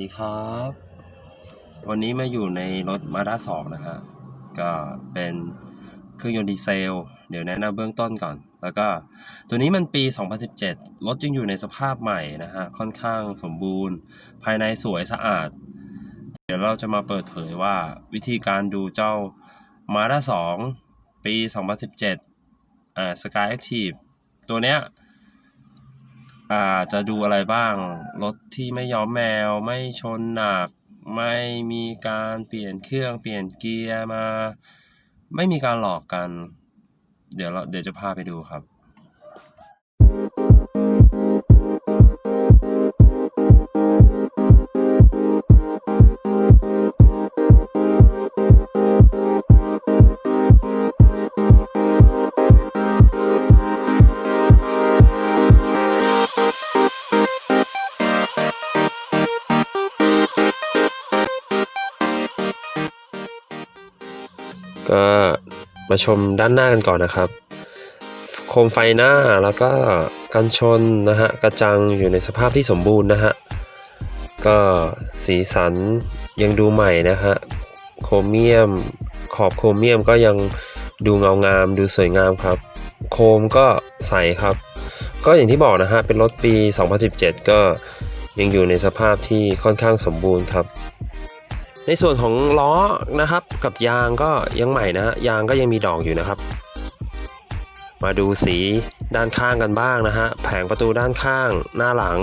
ดีครับ วันนี้มาอยู่ในรถมาด้าสองนะฮะก็เป็นเครื่องยนต์ดีเซล เดี๋ยวแนะนำเบื้องต้นก่อน แล้วก็ตัวนี้มันปี 2017 รถยังอยู่ในสภาพใหม่นะฮะ ค่อนข้างสมบูรณ์ ภายในสวยสะอาด เดี๋ยวเราจะมาเปิดเผยว่าวิธีการดูเจ้ามาด้าสองปี 2017อ่า Sky Active ตัวเนี้ย อ่าจะดูอะไรบ้าง รถที่ไม่ย้อมแมว ไม่ชนหนัก ไม่มีการเปลี่ยนเครื่องเปลี่ยนเกียร์มา ไม่มีการหลอกกัน เดี๋ยวเราเดี๋ยวจะพาไปดูครับ มาชมด้านหน้ากันก่อนนะครับ โคมไฟหน้าแล้วก็กันชนนะฮะกระจังอยู่ในสภาพที่สมบูรณ์นะฮะก็สีสันยังดูใหม่นะฮะโครเมียม ขอบโครเมียมก็ยังดูเงางามดูสวยงามครับ โคมก็ใสครับ ก็อย่างที่บอกนะฮะเป็นรถปี 2017 ก็ยังอยู่ในสภาพที่ค่อนข้างสมบูรณ์ครับ ในส่วนของล้อนะครับกับยางก็ยังใหม่นะฮะยางก็ยังมีดอกอยู่นะครับ มาดูสีด้านข้างกันบ้างนะฮะแผงประตูด้านข้างหน้าหลัง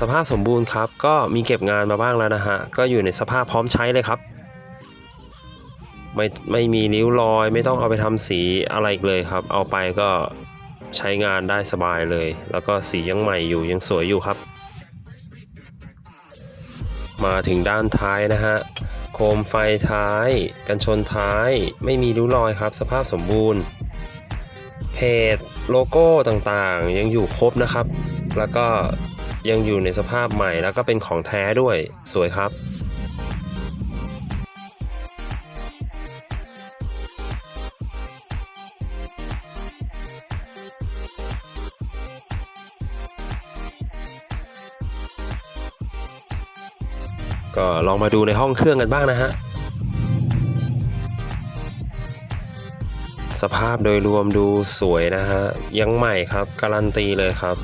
สภาพสมบูรณ์ครับ ก็มีเก็บงานมาบ้างแล้วนะฮะก็อยู่ในสภาพพร้อมใช้เลยครับ ไม่ไม่มีริ้วรอย ไม่ต้องเอาไปทำสีอะไรเลยครับ เอาไปก็ใช้งานได้สบายเลย แล้วก็สียังใหม่อยู่ยังสวยอยู่ครับ มาถึงด้านท้ายนะฮะ โคมไฟท้าย กันชนท้าย ไม่มีริ้วรอยครับ สภาพสมบูรณ์ เพจโลโก้ต่างๆ ยังอยู่ครบนะครับ แล้วก็ยังอยู่ในสภาพใหม่แล้วก็เป็นของแท้ด้วยสวยครับ ก็ลองมาดูในห้องเครื่องกันบ้างนะฮะ สภาพโดยรวมดูสวยนะฮะ ยังใหม่ครับ การันตีเลยครับ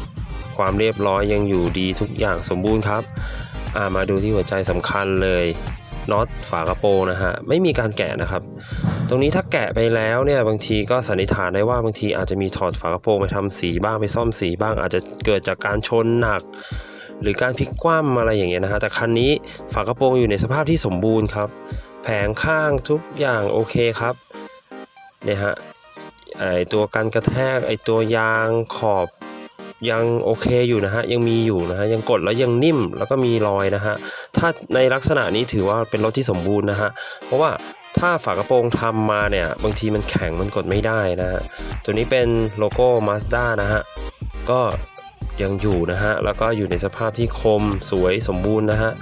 ความเรียบร้อยยังอยู่ดีทุกอย่างสมบูรณ์ครับามาดูที่หัวใจสำคัญเลยน็อตฝากระโปรงนะฮะไม่มีการแกะนะครับ ตรงนี้ถ้าแกะไปแล้วเนี่ยบางทีก็สันนิษฐานได้ว่าบางทีอาจจะมีถอดฝากระโปรงไปทำสีบ้างไปซ่อมสีบ้างอาจจะเกิดจากการชนหนัก หรือการพลิกคว่ำอะไรอย่างเงี้ยนะฮะแต่คันนี้ฝากระโปรงอยู่ในสภาพที่สมบูรณ์ครับ แผงข้างทุกอย่างโอเคครับเนี่ยฮะไอตัวกันกระแทกไอตัวยางขอบยังโอเคอยู่นะฮะยังมีอยู่นะฮะยังกดแล้วยังนิ่มแล้วก็มีรอยนะฮะถ้าในลักษณะนี้ถือว่าเป็นรถที่สมบูรณ์นะฮะเพราะว่าถ้าฝากระโปรงทำมาเนี่ยบางทีมันแข็งมันกดไม่ได้นะฮะตัวนี้เป็นโลโก้ Mazda นะฮะก็ ยังอยู่นะฮะ แล้วก็อยู่ในสภาพที่คมสวยสมบูรณ์นะฮะ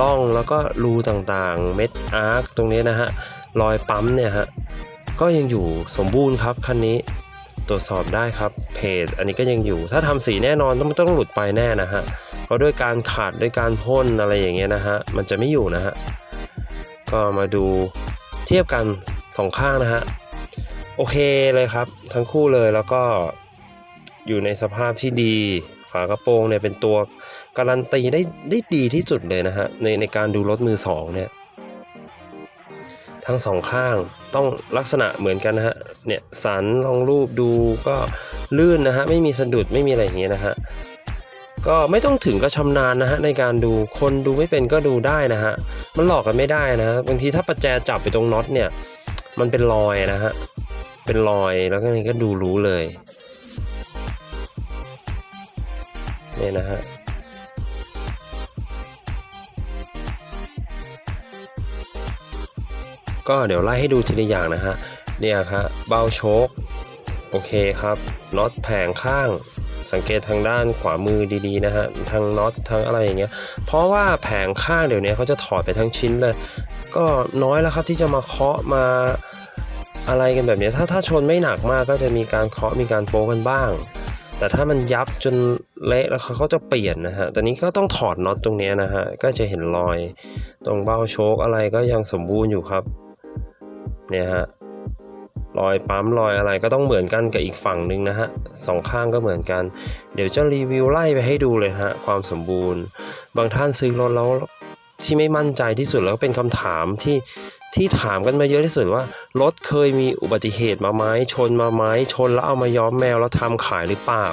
ล่องแล้วก็รูต่างๆ เม็ดอาร์คตรงนี้นะฮะ รอยปั๊มเนี่ยฮะ ก็ยังอยู่สมบูรณ์ครับคันนี้ ตรวจสอบได้ครับ เพจ อันนี้ก็ยังอยู่ ถ้าทำสีแน่นอนต้องต้องหลุดไปแน่นะฮะ เพราะด้วยการขาดด้วยการพ่นอะไรอย่างเงี้ยนะฮะ มันจะไม่อยู่นะฮะ ก็มาดูเทียบกันสองข้างนะฮะ โอเคเลยครับ ทั้งคู่เลยแล้วก็ อยู่ในสภาพที่ดี ฝากระโปรงเนี่ยเป็นตัวการันตีได้ได้ดีที่สุดเลยนะฮะในในการดูรถมือสองเนี่ยทั้งสองข้างต้องลักษณะเหมือนกันนะฮะเนี่ยสันลองรูปดูก็ลื่นนะฮะไม่มีสะดุดไม่มีอะไรอย่างเงี้ยนะฮะก็ไม่ต้องถึงก็ชำนาญนะฮะในการดูคนดูไม่เป็นก็ดูได้นะฮะมันหลอกกันไม่ได้นะฮะบางทีถ้าประแจจับไปตรงน็อตเนี่ยมันเป็นรอยนะฮะเป็นรอยแล้วก็นี่ก็ดูรู้เลย นี่นะฮะก็เดี๋ยวไล่ให้ดูทีละอย่างนะฮะเนี่ยครับเบ้าโชคโอเคครับน็อตแผงข้างสังเกตทางด้านขวามือดีๆนะฮะทางน็อตทางอะไรอย่างเงี้ยเพราะว่าแผงข้างเดี๋ยวนี้เขาจะถอดไปทั้งชิ้นเลย ก็น้อยแล้วครับที่จะมาเคาะมาอะไรกันแบบนี้ถ้าถ้าชนไม่หนักมากก็จะมีการเคาะมีการโป๊กันบ้าง แต่ถ้ามันยับจนเละแล้วเขาก็จะเปลี่ยนนะฮะตอนนี้ก็ต้องถอดน็อตตรงนี้นะฮะ ก็จะเห็นรอย ตรงเบ้าโชคอะไรก็ยังสมบูรณ์อยู่ครับ เนี่ยฮะ รอยปั๊มรอยอะไรก็ต้องเหมือนกันกับอีกฝั่งหนึ่งนะฮะสองข้างก็เหมือนกัน เดี๋ยวจะรีวิวไล่ไปให้ดูเลยฮะ ความสมบูรณ์ บางท่านซื้อรถแล้วที่ไม่มั่นใจที่สุดแล้วก็เป็นคำถามที่ ที่ถามกันมาเยอะที่สุดว่ารถเคยมีอุบัติเหตุมาไหมชนมาไหมชนแล้วเอามาย้อมแมวแล้วทำขายหรือเปล่า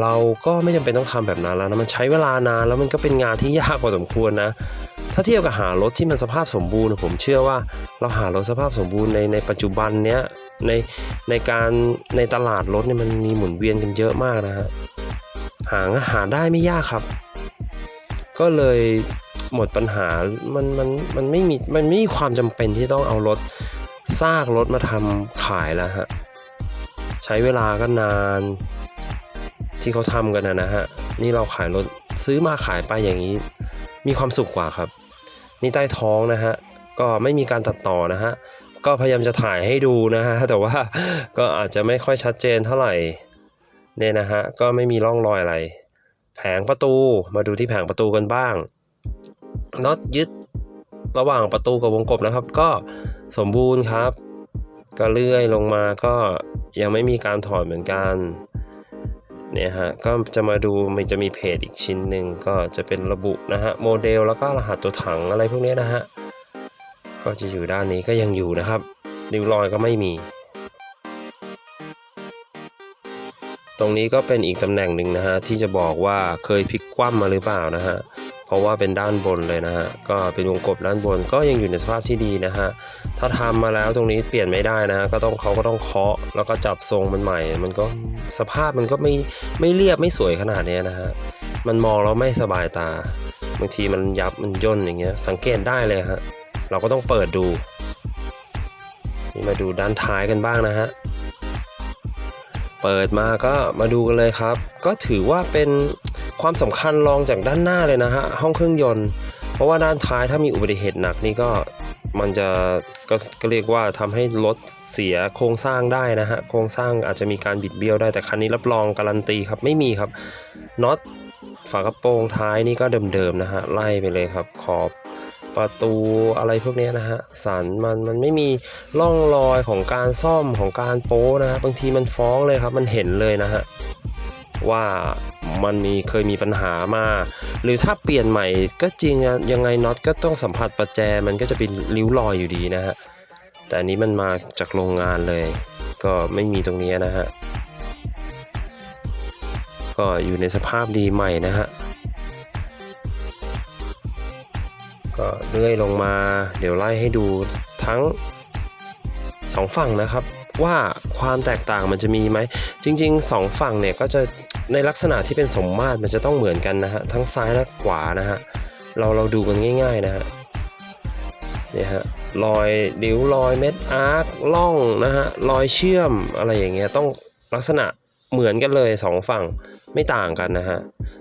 เราก็ไม่จำเป็นต้องทำแบบนั้นแล้วนะมันใช้เวลานานแล้วมันก็เป็นงานที่ยากพอสมควรนะ ถ้าเทียบกับหารถที่มันสภาพสมบูรณ์ ผมเชื่อว่าเราหารถสภาพสมบูรณ์ในในปัจจุบันเนี้ยในในการในตลาดรถเนี่ยมันมีหมุนเวียนกันเยอะมากนะฮะหาหาได้ไม่ยากครับ ก็เลย หมดปัญหา มันมันมันไม่มีมันไม่มีความจำเป็นที่ต้องเอารถซากรถมาทำขายแล้วฮะ ใช้เวลาก็นานที่เขาทำกันนะนะฮะ นี่เราขายรถซื้อมาขายไปอย่างนี้ มีความสุขกว่าครับ นี่ใต้ท้องนะฮะ ก็ไม่มีการตัดต่อนะฮะ ก็พยายามจะถ่ายให้ดูนะฮะ แต่ว่าก็อาจจะไม่ค่อยชัดเจนเท่าไหร่เนี่ยนะฮะ ก็ไม่มีร่องรอยอะไร แผงประตูมาดูที่แผงประตูกันบ้าง น็อตยึดระหว่างประตูกับวงกบนะครับ ก็สมบูรณ์ครับ ก็เลื่อยลงมาก็ยังไม่มีการถอดเหมือนกันเนี่ยฮะก็จะมาดูมันจะมีเพจอีกชิ้นหนึ่งก็จะเป็นระบุนะฮะโมเดลแล้วก็รหัสตัวถังอะไรพวกนี้นะฮะก็จะอยู่ด้านนี้ก็ยังอยู่นะครับริ้วรอยก็ไม่มี ตรงนี้ก็เป็นอีกตำแหน่งหนึ่งนะฮะที่จะบอกว่าเคยพลิกคว่ำมาหรือเปล่านะฮะ เพราะว่าเป็นด้านบนเลยนะฮะก็เป็นวงกบด้านบนก็ยังอยู่ในสภาพที่ดีนะฮะถ้าทำมาแล้วตรงนี้เปลี่ยนไม่ได้นะฮะก็ต้องเขาก็ต้องเคาะแล้วก็จับทรงมันใหม่ มันก็สภาพมันก็ไม่ไม่เรียบไม่สวยขนาดนี้นะฮะมันมองแล้วไม่สบายตาบางทีมันยับมันย่นอย่างเงี้ยสังเกตได้เลยฮะเราก็ต้องเปิดดูนี่มาดูด้านท้ายกันบ้างนะฮะเปิดมาก็มาดูกันเลยครับ ก็ถือว่าเป็น ความสำคัญรองจากด้านหน้าเลยนะฮะห้องเครื่องยนต์ เพราะว่าด้านท้ายถ้ามีอุบัติเหตุหนักนี่ก็มันจะก็ก็เรียกว่าทำให้รถเสียโครงสร้างได้นะฮะโครงสร้างอาจจะมีการบิดเบี้ยวได้แต่คันนี้รับรองการันตีครับไม่มีครับน็อตฝากระโปรงท้ายนี่ก็เดิมๆนะฮะไล่ไปเลยครับขอบประตูอะไรพวกนี้นะฮะสันมันมันไม่มีร่องรอยของการซ่อมของการโป้นะฮะบางทีมันฟ้องเลยครับมันเห็นเลยนะฮะ ว่ามันมีเคยมีปัญหามา หรือถ้าเปลี่ยนใหม่ก็จริงอะยังไงน็อตก็ต้องสัมผัสประแจมันก็จะเป็นริ้วรอยอยู่ดีนะฮะแต่อันนี้มันมาจากโรงงานเลย ก็ไม่มีตรงนี้นะฮะก็อยู่ในสภาพดีใหม่นะฮะก็เลื่อยลงมา เดี๋ยวไล่ให้ดูทั้งสองฝั่งนะครับ ว่าความแตกต่างมันจะมีไหม จริงๆสองฝั่งเนี่ยก็จะในลักษณะที่เป็นสมมาตรมันจะต้องเหมือนกันนะฮะทั้งซ้ายและขวานะฮะเราเราดูกันง่าย ๆนะฮะเนี่ยฮะรอยริ้วรอยเม็ดอาร์คล่องนะฮะรอยเชื่อมอะไรอย่างเงี้ยต้องลักษณะเหมือนกันเลยสองฝั่งไม่ต่างกันนะฮะ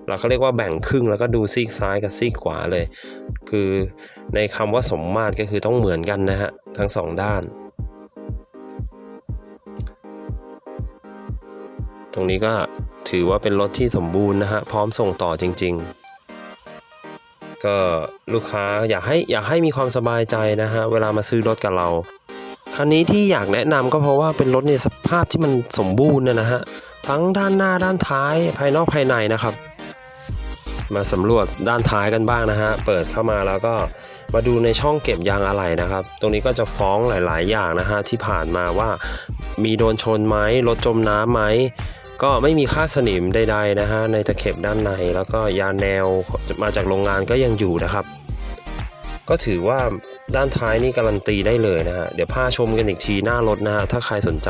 เราก็เรียกว่าแบ่งครึ่งแล้วก็ดูซีกซ้ายกับซีกขวาเลย คือในคำว่าสมมาตรก็คือต้องเหมือนกันนะฮะทั้งสองด้าน ตรงนี้ก็ถือว่าเป็นรถที่สมบูรณ์นะฮะพร้อมส่งต่อจริง ๆ ก็ลูกค้าอยากให้อยากให้มีความสบายใจนะฮะเวลามาซื้อรถกับเราคันนี้ที่อยากแนะนำก็เพราะว่าเป็นรถในสภาพที่มันสมบูรณ์นะฮะทั้งด้านหน้าด้านท้ายภายนอกภายในนะครับ มาสำรวจด้านท้ายกันบ้างนะฮะเปิดเข้ามาแล้วก็มาดูในช่องเก็บยางอะไหล่นะครับ ตรงนี้ก็จะฟ้องหลาย ๆ อย่างนะฮะที่ผ่านมาว่ามีโดนชนไหมรถจมน้ำไหม ก็ไม่มีค่าสนิมใดๆนะฮะในตะเข็บด้านใน แล้วก็ยานแนวมาจากโรงงานก็ยังอยู่นะครับ ก็ถือว่าด้านท้ายนี่การันตีได้เลยนะฮะเดี๋ยวพาชมกันอีกทีหน้ารถนะฮะถ้าใครสนใจ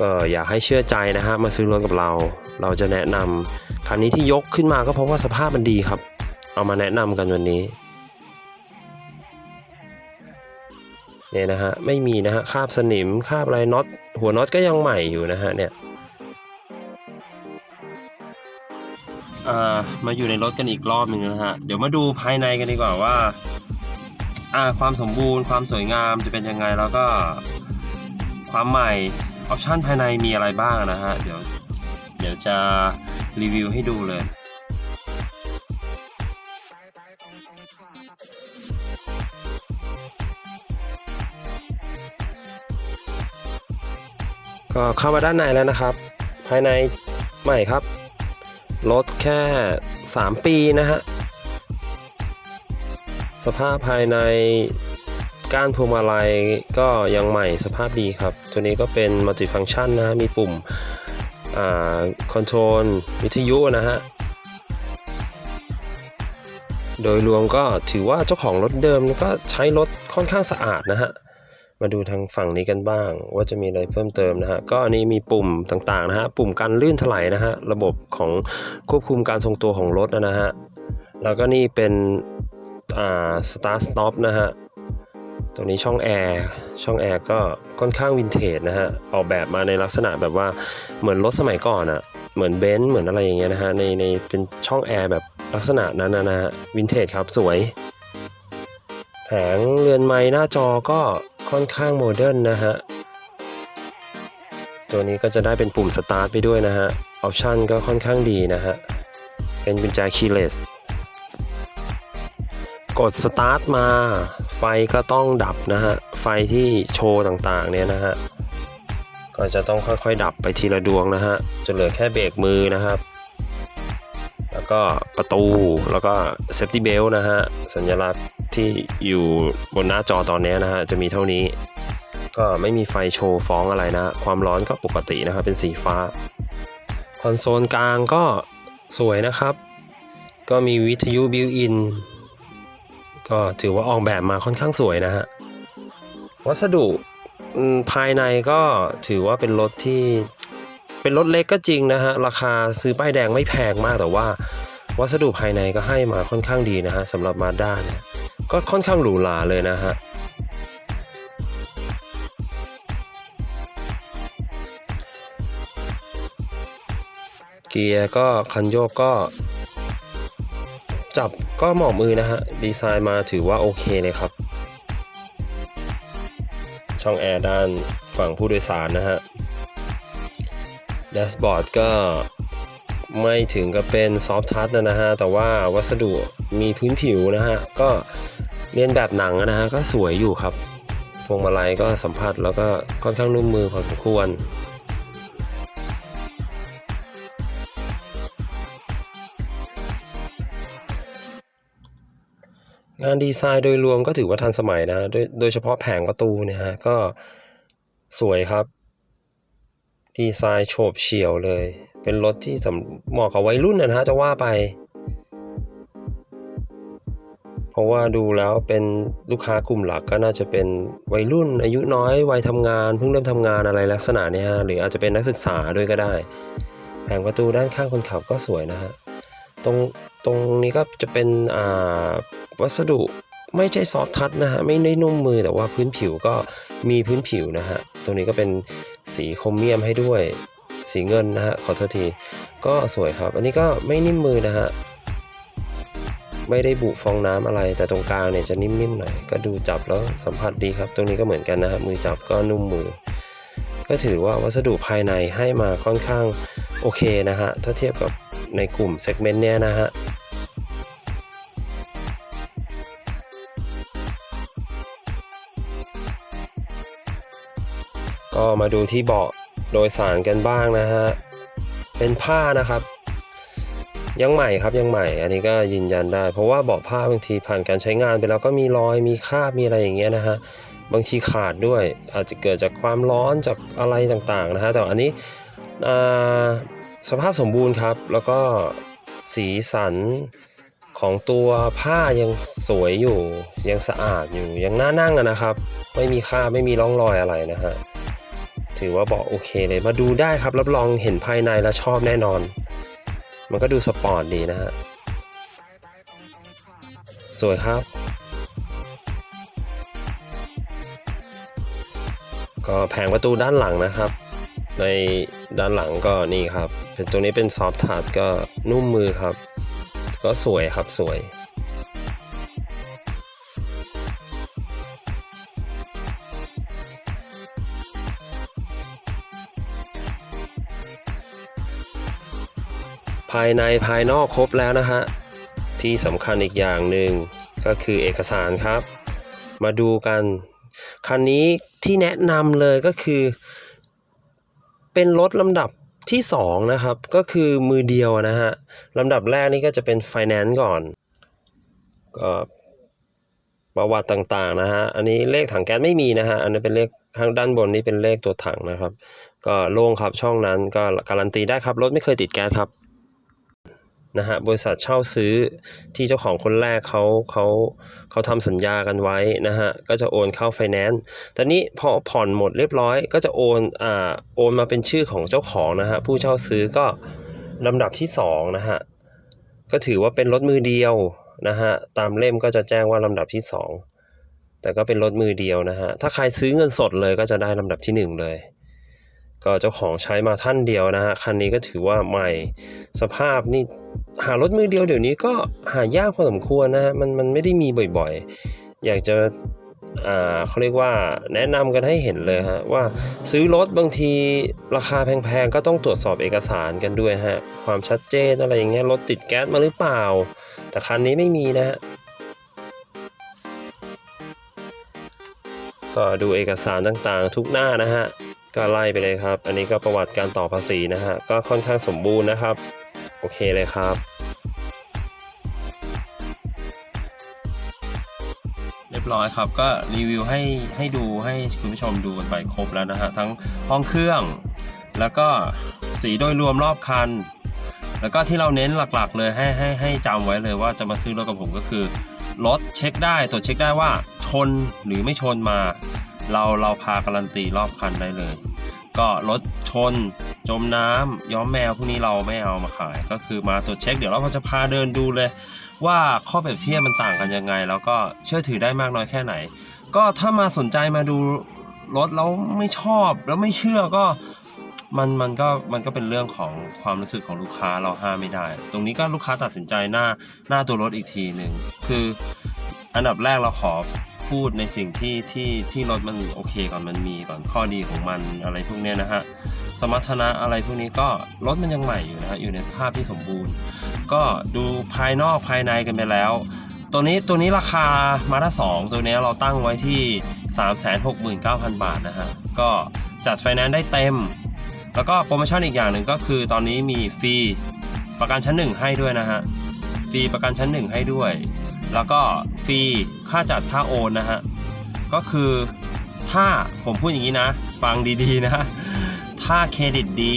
ก็อยากให้เชื่อใจนะฮะมาซื้อรถกับเรา เราจะแนะนำคันนี้ที่ยกขึ้นมาก็เพราะว่าสภาพมันดีครับ เอามาแนะนำกันวันนี้เนี่ยนะฮะไม่มีนะฮะคาบสนิมคาบอะไรน็อตหัวน็อตก็ยังใหม่อยู่นะฮะเนี่ย มาอยู่ในรถกันอีกรอบหนึ่งนะฮะ เดี๋ยวมาดูภายในกันดีกว่าว่าอ่าความสมบูรณ์ความสวยงามจะเป็นยังไงแล้วก็ความใหม่ออปชันภายในมีอะไรบ้างนะฮะ เดี๋ยวเดี๋ยวจะรีวิวให้ดูเลยก็เข้ามาด้านในแล้วนะครับ ภายในใหม่ครับ รถแค่ 3 ปีนะฮะ สภาพภายในก้านพวงมาลัยก็ยังใหม่สภาพดีครับ ตัวนี้ก็เป็นมัลติฟังชันนะมีปุ่มคอนโทรลวิทยุนะฮะ โดยรวมก็ถือว่าเจ้าของรถเดิมก็ใช้รถค่อนข้างสะอาดนะฮะ มาดูทางฝั่งนี้กันบ้าง ว่าจะมีอะไรเพิ่มเติมนะฮะก็อันนี้มีปุ่มต่างๆนะฮะปุ่มกันลื่นถลายนะฮะระบบของควบคุมการทรงตัวของรถนะฮะแล้วก็นี่เป็นอ่า start stop นะฮะตรงนี้ช่องแอร์ช่องแอร์ก็ค่อนข้างวินเทจนะฮะออกแบบมาในลักษณะแบบว่าเหมือนรถสมัยก่อนอะเหมือนเบนซ์เหมือนอะไรอย่างเงี้ยนะฮะในในเป็นช่องแอร์แบบลักษณะนั้นนะนะฮะวินเทจครับสวย แผงเรือนไม้หน้าจอก็ ค่อนข้างโมเดิร์นนะฮะ ตัวนี้ก็จะได้เป็นปุ่มสตาร์ทไปด้วยนะฮะ ออปชันก็ค่อนข้างดีนะฮะ เป็นกุญแจคีย์เลส กดสตาร์ทมา ไฟก็ต้องดับนะฮะ ไฟที่โชว์ต่างๆเนี่ยนะฮะ ก็จะต้องค่อยๆ ดับไปทีละดวงนะฮะ จะเหลือแค่เบรกมือนะครับ แล้วก็ประตูแล้วก็เซฟตี้เบลนะฮะ สัญลักษณ์ที่อยู่บนหน้าจอตอนนี้นะฮะ จะมีเท่านี้ ก็ไม่มีไฟโชว์ฟ้องอะไรนะ ความร้อนก็ปกตินะครับ เป็นสีฟ้า คอนโซลกลางก็สวยนะครับ ก็มีวิทยุบิวอินก็ถือว่าออกแบบมาค่อนข้างสวยนะฮะ วัสดุภายในก็ถือว่าเป็นรถที่ เป็นรถเล็กก็จริงนะฮะ ราคาซื้อป้ายแดงไม่แพงมากแต่ว่า วัสดุภายในก็ให้มาค่อนข้างดีนะฮะสำหรับมาด้าเนี่ยก็ค่อนข้างหรูหราเลยนะฮะเกียร์ก็คันโยกก็จับก็เหมาะมือนะฮะ ดีไซน์มาถือว่าโอเคเลยครับ ช่องแอร์ด้านฝั่งผู้โดยสารนะฮะ แดชบอร์ดก็ไม่ถึงกับเป็นซอฟทัชนะฮะ แต่ว่าวัสดุมีพื้นผิวนะฮะ ก็เรียนแบบหนังนะฮะ ก็สวยอยู่ครับพวงมาลัยก็สัมผัสแล้วก็ค่อนข้างนุ่มมือพอสมควรงานดีไซน์โดยรวมก็ถือว่าทันสมัยนะ โดยโดยเฉพาะแผงประตูเนี่ยฮะก็สวยครับ ดีไซน์โฉบเฉี่ยวเลย เป็นรถที่สเหมาะกับวัยรุ่นนะฮะจะว่าไป เพราะว่าดูแล้วเป็นลูกค้ากลุ่มหลักก็น่าจะเป็นวัยรุ่น อายุน้อยวัยทำงานเพิ่งเริ่มทำงานอะไรลักษณะเนี้ยฮะหรืออาจจะเป็นนักศึกษาด้วยก็ได้ แผงประตูด้านข้างคนขับก็สวยนะฮะตรงตรงนี้ก็จะเป็นอ่าวัสดุไม่ใช่ซอฟทัชนะฮะไม่ได้นุ่มมือแต่ว่าพื้นผิวก็มีพื้นผิวนะฮะตรงนี้ก็เป็น สีโครเมียมให้ด้วย สีเงินนะฮะขอโทษที ก็สวยครับ อันนี้ก็ไม่นิ่มมือนะฮะไม่ได้บุฟองน้ำอะไร แต่ตรงกลางเนี่ยจะนิ่มๆหน่อย ก็ดูจับแล้วสัมผัสดีครับ ตรงนี้ก็เหมือนกันนะฮะมือจับก็นุ่มมือ ก็ถือว่าวัสดุภายในให้มาค่อนข้างโอเคนะฮะถ้าเทียบกับในกลุ่มเซกเมนต์เนี้ยนะฮะ ก็มาดูที่เบาะโดยสารกันบ้างนะฮะ เป็นผ้านะครับ ยังใหม่ครับยังใหม่ อันนี้ก็ยืนยันได้ เพราะว่าเบาะผ้าบางทีผ่านการใช้งานไปแล้วก็มีรอยมีคราบมีอะไรอย่างเงี้ยนะฮะบางทีขาดด้วย อาจจะเกิดจากความร้อนจากอะไรต่างๆนะฮะแต่อันนี้สภาพสมบูรณ์ครับ แล้วก็สีสันของตัวผ้ายังสวยอยู่ ยังสะอาดอยู่ยังน่านั่งนะครับ ไม่มีคราบไม่มีร่องรอยอะไรนะฮะ ถือว่าเบาะโอเคเลยมาดูได้ครับ รับรองเห็นภายในแล้วชอบแน่นอน มันก็ดูสปอร์ตดีนะฮะ สวยครับ ก็แผงประตูด้านหลังนะครับ ในด้านหลังก็นี่ครับ เป็นตัวนี้เป็นซอฟต์ทัชก็นุ่มมือครับ ก็สวยครับสวยายในภายนอกครบแล้วนะฮะ ที่สำคัญอีกอย่างหนึ่งก็คือเอกสารครับ มาดูกัน คันนี้ที่แนะนำเลยก็คือ เป็นรถลำดับที่ 2 นะครับ ก็คือมือเดียวนะฮะลำดับแรกนี่ก็จะเป็นไฟแนนซ์ก่อนก็ประวัติต่างๆนะฮะ อันนี้เลขถังแก๊สไม่มีนะฮะ อันนี้เป็นเลขทางด้านบนนี่เป็นเลขตัวถังนะครับ ก็โล่งครับช่องนั้นก็การันตีได้ครับ รถไม่เคยติดแก๊สครับ นะฮะบริษัทเช่าซื้อที่เจ้าของคนแรกเขาเขาเขาทำสัญญากันไว้นะฮะก็จะโอนเข้าไฟแนนซ์ต่นี้พอผ่อนหมดเรียบร้อย ก็จะโอนอ่าโอนมาเป็นชื่อของเจ้าของนะฮะผู้เช่าซื้อก็ลำดับที่สองนะฮะก็ถือว่าเป็นรถมือเดียวนะฮะตามเล่มก็จะแจ้งว่าลำดับที่สองแต่ก็เป็นรถมือเดียวนะฮะถ้าใครซื้อเงินสดเลยก็จะได้ลำดับที่หนึ่งเลย ก็เจ้าของใช้มาท่านเดียวนะฮะคันนี้ก็ถือว่าใหม่สภาพนี่หารถมือเดียวเดี๋ยวนี้ก็หายากพอสมควรนะฮะมันมันไม่ได้มีบ่อยๆ อยากจะอ่าเขาเรียกว่าแนะนำกันให้เห็นเลยฮะว่าซื้อรถบางทีราคาแพงๆ ก็ต้องตรวจสอบเอกสารกันด้วยฮะความชัดเจนอะไรอย่างเงี้ยรถติดแก๊สมาหรือเปล่า แต่คันนี้ไม่มีนะฮะก็ดูเอกสารต่างๆทุกหน้านะฮะ ก็ไล่ไปเลยครับ อันนี้ก็ประวัติการต่อภาษีนะฮะ ก็ค่อนข้างสมบูรณ์นะครับ โอเคเลยครับเรียบร้อยครับ ก็รีวิวให้ให้ดูให้คุณผู้ชมดูกันไปครบแล้วนะฮะ ทั้งห้องเครื่อง แล้วก็สีโดยรวมรอบคัน แล้วก็ที่เราเน้นหลักๆ เลยให้ให้ให้จำไว้เลยว่าจะมาซื้อรถกับผมก็คือรถเช็คได้ตรวจเช็คได้ว่าชนหรือไม่ชนมา เราเราพาการันตีรอบคันได้เลย ก็รถชน จมน้ำย้อมแมวพวกนี้เราไม่เอามาขาย ก็คือมาตรวจเช็ค เดี๋ยวเราก็จะพาเดินดูเลย ว่าข้อเปรียบเทียบมันต่างกันยังไง แล้วก็เชื่อถือได้มากน้อยแค่ไหน ก็ถ้ามาสนใจมาดูรถแล้วไม่ชอบแล้วไม่เชื่อก็มันมันก็มันก็เป็นเรื่องของความรู้สึกของลูกค้าเราห้ามไม่ได้ ตรงนี้ก็ลูกค้าตัดสินใจหน้าหน้าตัวรถอีกทีหนึ่งคืออันดับแรกเราขอ พูดในสิ่งที่ที่ที่รถมันโอเคก่อนมันมีก่อนข้อดีของมันอะไรพวกเนี้ยนะฮะสมรรถนะอะไรพวกนี้ก็รถมันยังใหม่อยู่นะฮะอยู่ในสภาพที่สมบูรณ์ ก็ดูภายนอกภายในกันไปแล้ว ตัวนี้ตัวนี้ราคามาด้าสองตัวนี้เราตั้งไว้ที่ 369,000 บาทนะฮะก็จัดไฟแนนซ์ได้เต็ม แล้วก็โปรโมชั่นอีกอย่างหนึ่งก็คือตอนนี้มีฟรีประกันชั้นหนึ่งให้ด้วยนะฮะฟรีประกันชั้นหนึ่งให้ด้วย แล้วก็ฟรีค่าจัดค่าโอนนะฮะ ก็คือถ้าผมพูดอย่างนี้นะ ฟังดีๆนะ ถ้าเครดิตดี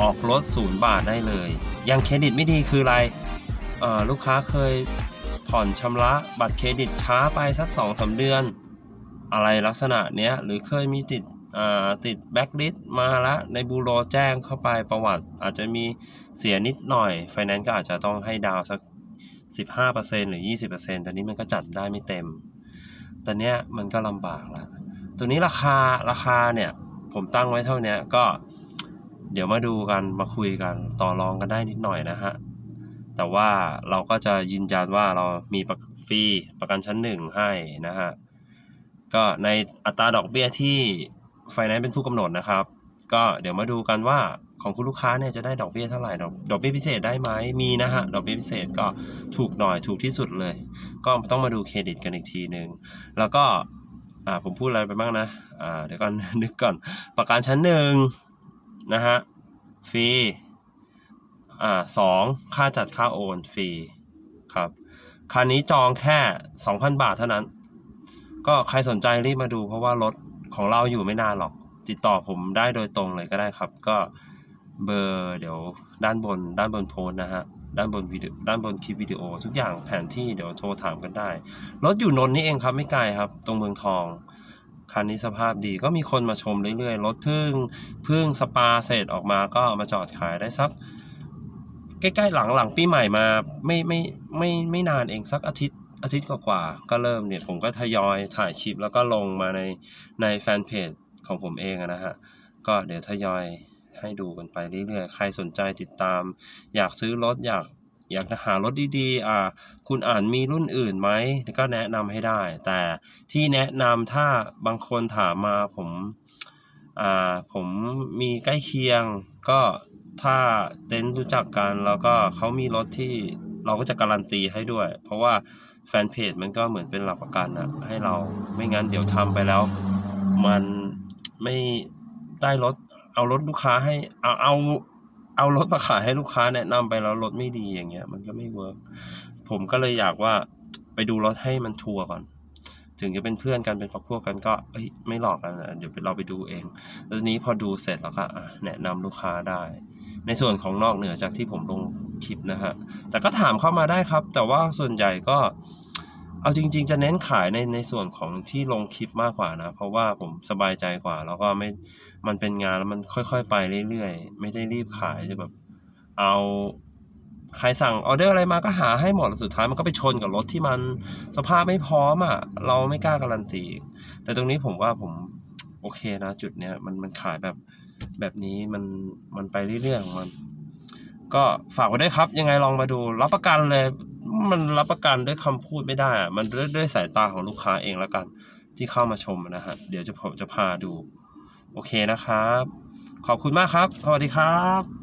ออกรถศูนย์บาทได้เลย ยังเครดิตไม่ดีคืออะไรลูกค้าเคยผ่อนชำระบัตรเครดิตช้าไปสักสองสาเดือน อะไรลักษณะเนี้ยหรือเคยมีติดติดแบ็กลิสต์มาละในบูโรแจ้งเข้าไปประวัติอาจจะมีเสียนิดหน่อย ไฟแนนซ์ก็อาจจะต้องให้ดาวสัก 15%หรือ 20%ตอนนี้มันก็จัดได้ไม่เต็มตอนเนี้ยมันก็ลำบากละตัวนี้ราคาราคาเนี่ยผมตั้งไว้เท่านี้ก็เดี๋ยวมาดูกันมาคุยกันต่อรองกันได้นิดหน่อยนะฮะ แต่ว่าเราก็จะยืนยันว่าเรามีฟรีประกันชั้นหนึ่งให้นะฮะ ก็ในอัตราดอกเบี้ยที่ไฟแนนซ์เป็นผู้กำหนดนะครับ ก็เดี๋ยวมาดูกันว่าของคุณลูกค้าเนี่ยจะได้ดอกเบี้ยเท่าไหร่ดอกดอกเบี้ยพิเศษได้ไหมมีนะฮะดอกเบี้ยพิเศษก็ถูกหน่อยถูกที่สุดเลย ก็ต้องมาดูเครดิตกันอีกทีหนึ่งแล้วก็อ่าผมพูดอะไรไปบ้างนะอ่าเดี๋ยวก่อนนึกก่อนประกันชั้นหนึ่งนะฮะฟรีอ่าสองค่าจัดค่าโอนฟรีครับคันนี้จองแค่ 2,000 บาทเท่านั้น ก็ใครสนใจรีบมาดูเพราะว่ารถของเราอยู่ไม่นานหรอก ติดต่อผมได้โดยตรงเลยก็ได้ครับ ก็เบอร์เดี๋ยวด้านบนด้านบนโพสนะฮะด้านบนวิดีโอด้านบนคลิปวิดีโอ ทุกอย่างแผนที่เดี๋ยวโทรถามกันได้รถอยู่นนท์นี่เองครับไม่ไกลครับ ตรงเมืองทองคันนี้สภาพดีก็มีคนมาชมเรื่อยๆ รถเพิ่งเพิ่งสปาเสร็จออกมาก็มาจอดขายได้สัก ใกล้ๆหลังหลังปีใหม่มาไม่ไม่ไม่ไม่นานเองสักอาทิตย์อาทิตย์กว่าๆก็เริ่มเนี่ยผมก็ทยอยถ่ายคลิปแล้วก็ลงมาในในแฟนเพจ ของผมเองนะฮะ ก็เดี๋ยวทยอยให้ดูกันไปเรื่อยๆ ใครสนใจติดตาม อยากซื้อรถอยากอยากจะหารถดีๆ อ่า คุณอ่านมีรุ่นอื่นไหม ก็แนะนำให้ได้ แต่ที่แนะนำถ้าบางคนถามมาผม อ่า ผมมีใกล้เคียง ก็ถ้าเต็นท์รู้จักกัน แล้วก็เขามีรถที่เราก็จะการันตีให้ด้วย เพราะว่าแฟนเพจมันก็เหมือนเป็นหลักประกันอะให้เรา ไม่งั้นเดี๋ยวทำไปแล้ว มัน ไม่ได้รถเอารถลูกค้าให้เอาเอาเอารถมาขายให้ลูกค้าแนะนำไปแล้วรถไม่ดีอย่างเงี้ย มันก็ไม่เวิร์กผมก็เลยอยากว่าไปดูรถให้มันชัวร์ก่อน ถึงจะเป็นเพื่อนกันเป็นครอบครัวกันก็เอ้ยไม่หลอกกันนะเดี๋ยวเราไปดูเอง แล้วทีนี้พอดูเสร็จแล้วก็แนะนำลูกค้าได้ ในส่วนของนอกเหนือจากที่ผมลงคลิปนะฮะแต่ก็ถามเข้ามาได้ครับ แต่ว่าส่วนใหญ่ก็ เอาจริง ๆ จะเน้นขายในในส่วนของที่ลงคลิปมากกว่านะ เพราะว่าผมสบายใจกว่า แล้วก็ไม่มันเป็นงานแล้วมันค่อย ๆ ไปเรื่อยๆ ไม่ได้รีบขายจะแบบ เอาใครสั่งออเดอร์อะไรมาก็หาให้หมดสุดท้ายมันก็ไปชนกับรถที่มันสภาพไม่พร้อมอะ เราไม่กล้าการันตีแต่ตรงนี้ผมว่าผมโอเคนะ จุดเนี้ยมันมันขายแบบแบบนี้มันมันไปเรื่อยๆของมัน ก็ฝากไว้ด้วยครับ ยังไงลองมาดูรับประกันเลย มันรับประกันด้วยคำพูดไม่ได้อะมันด้วยด้วยสายตาของลูกค้าเองแล้วกัน ที่เข้ามาชมนะฮะเดี๋ยวจะผมจะพาดู โอเคนะครับ ขอบคุณมากครับ สวัสดีครับ